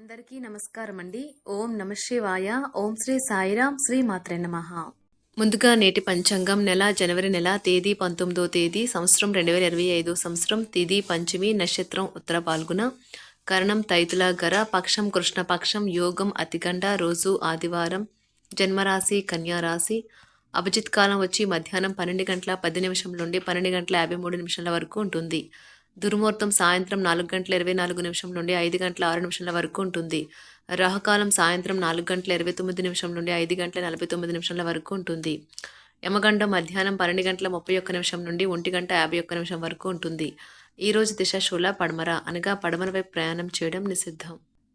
అందరికీ నమస్కారం అండి ఓం నమ శివాయ. ఓం శ్రీ సాయిరాం. శ్రీ మాత్రే నమః. ముందుగా నేటి పంచాంగం నెల జనవరి నెల తేదీ పంతొమ్మిదో తేదీ సంవత్సరం రెండు వేల ఇరవై ఐదు సంవత్సరం తిది పంచమి నక్షత్రం ఉత్తర పాల్గొన కరణం తైతుల గర పక్షం కృష్ణపక్షం యోగం అతిగండ రోజు ఆదివారం జన్మరాశి కన్యారాశి అభిజిత్ కాలం వచ్చి మధ్యాహ్నం పన్నెండు గంటల పది నిమిషం నుండి పన్నెండు గంటల యాభై మూడు నిమిషాల వరకు ఉంటుంది. దుర్ముహూర్తం సాయంత్రం నాలుగు గంటల ఇరవై నాలుగు నిమిషం నుండి ఐదు గంటల ఆరు నిమిషాల వరకు ఉంటుంది. రాహుకాలం సాయంత్రం నాలుగు గంటల ఇరవై తొమ్మిది నిమిషం నుండి ఐదు గంటల నలభై తొమ్మిది నిమిషాల వరకు ఉంటుంది. యమగండం మధ్యాహ్నం పన్నెండు గంటల ముప్పై ఒక్క నిమిషం నుండి ఒంటి గంట యాభై ఒక్క నిమిషం వరకు ఉంటుంది. ఈరోజు దిశ శూల పడమర అనగా పడమర వైపు ప్రయాణం చేయడం నిషిద్ధం.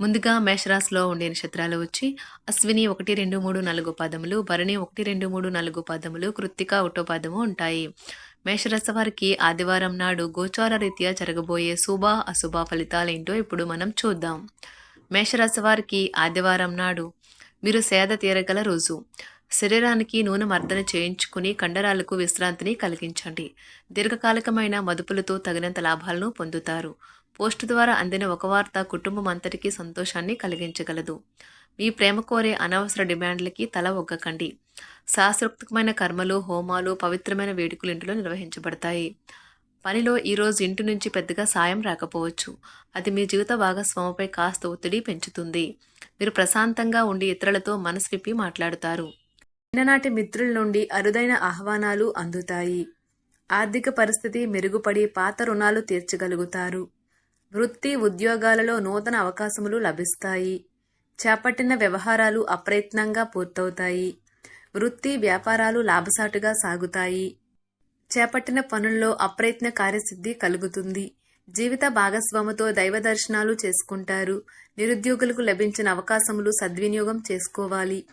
ముందుగా మేషరాశిలో ఉండే నక్షత్రాలు వచ్చి అశ్విని ఒకటి రెండు మూడు నాలుగు పదములు భరణి ఒకటి రెండు మూడు నాలుగు పదములు కృత్తిక ఒకటో పదము ఉంటాయి. మేషరాశి వారికి ఆదివారం నాడు గోచార రీత్యా జరగబోయే శుభ అశుభ ఫలితాలేంటో ఇప్పుడు మనం చూద్దాం. మేషరాశి వారికి ఆదివారం నాడు మీరు సేద తీరగల రోజు. శరీరానికి నూనె మర్దన చేయించుకుని కండరాలకు విశ్రాంతిని కలిగించండి. దీర్ఘకాలికమైన మదుపులతో తగినంత లాభాలను పొందుతారు. పోస్టు ద్వారా అందిన ఒక వార్త కుటుంబం అంతటికీ సంతోషాన్ని కలిగించగలదు. మీ ప్రేమ కోరే అనవసర డిమాండ్లకి తల ఒగ్గకండి. శాస్త్రోక్తమైన కర్మలు హోమాలు పవిత్రమైన వేడుకలు ఇంటిలో నిర్వహించబడతాయి. పనిలో ఈరోజు ఇంటి నుంచి పెద్దగా సాయం రాకపోవచ్చు. అది మీ జీవిత భాగస్వామిపై కాస్త ఒత్తిడి పెంచుతుంది. మీరు ప్రశాంతంగా ఉండి ఇతరులతో మనసు విప్పి మాట్లాడుతారు. చిన్ననాటి మిత్రుల నుండి అరుదైన ఆహ్వానాలు అందుతాయి. ఆర్థిక పరిస్థితి మెరుగుపడి పాత రుణాలు తీర్చగలుగుతారు. వృత్తి ఉద్యోగాలలో నూతన అవకాశములు లభిస్తాయి. చేపట్టిన వ్యవహారాలు అప్రయత్నంగా పూర్తవుతాయి. వృత్తి వ్యాపారాలు లాభసాటుగా సాగుతాయి. చేపట్టిన పనుల్లో అప్రయత్న కార్యసిద్ధి కలుగుతుంది. జీవిత భాగస్వామితో దైవ దర్శనాలు చేసుకుంటారు. నిరుద్యోగులకు లభించిన అవకాశములు సద్వినియోగం చేసుకోవాలి.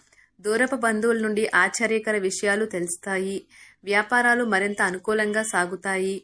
దూరపు బంధువుల నుండి ఆశ్చర్యకర విషయాలు తెలుస్తాయి. వ్యాపారాలు మరింత అనుకూలంగా సాగుతాయి.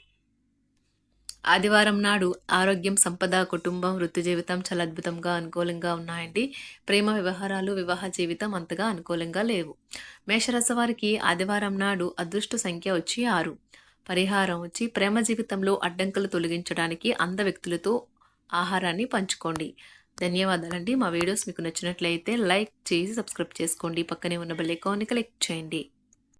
ఆదివారం నాడు ఆరోగ్యం సంపద కుటుంబం వృత్తి జీవితం చాలా అద్భుతంగా అనుకూలంగా ఉన్నాయండి. ప్రేమ వ్యవహారాలు వివాహ జీవితం అంతగా అనుకూలంగా లేవు. మేషరాశి వారికి ఆదివారం నాడు అదృష్ట సంఖ్య వచ్చి ఆరు. పరిహారం వచ్చి ప్రేమ జీవితంలో అడ్డంకులు తొలగించడానికి అంద వ్యక్తులతో ఆహారాన్ని పంచుకోండి. ధన్యవాదాలండి. మా వీడియోస్ మీకు నచ్చినట్లయితే లైక్ చేసి సబ్స్క్రైబ్ చేసుకోండి. పక్కనే ఉన్న బెల్ ఐకాన్ని క్లిక్ చేయండి.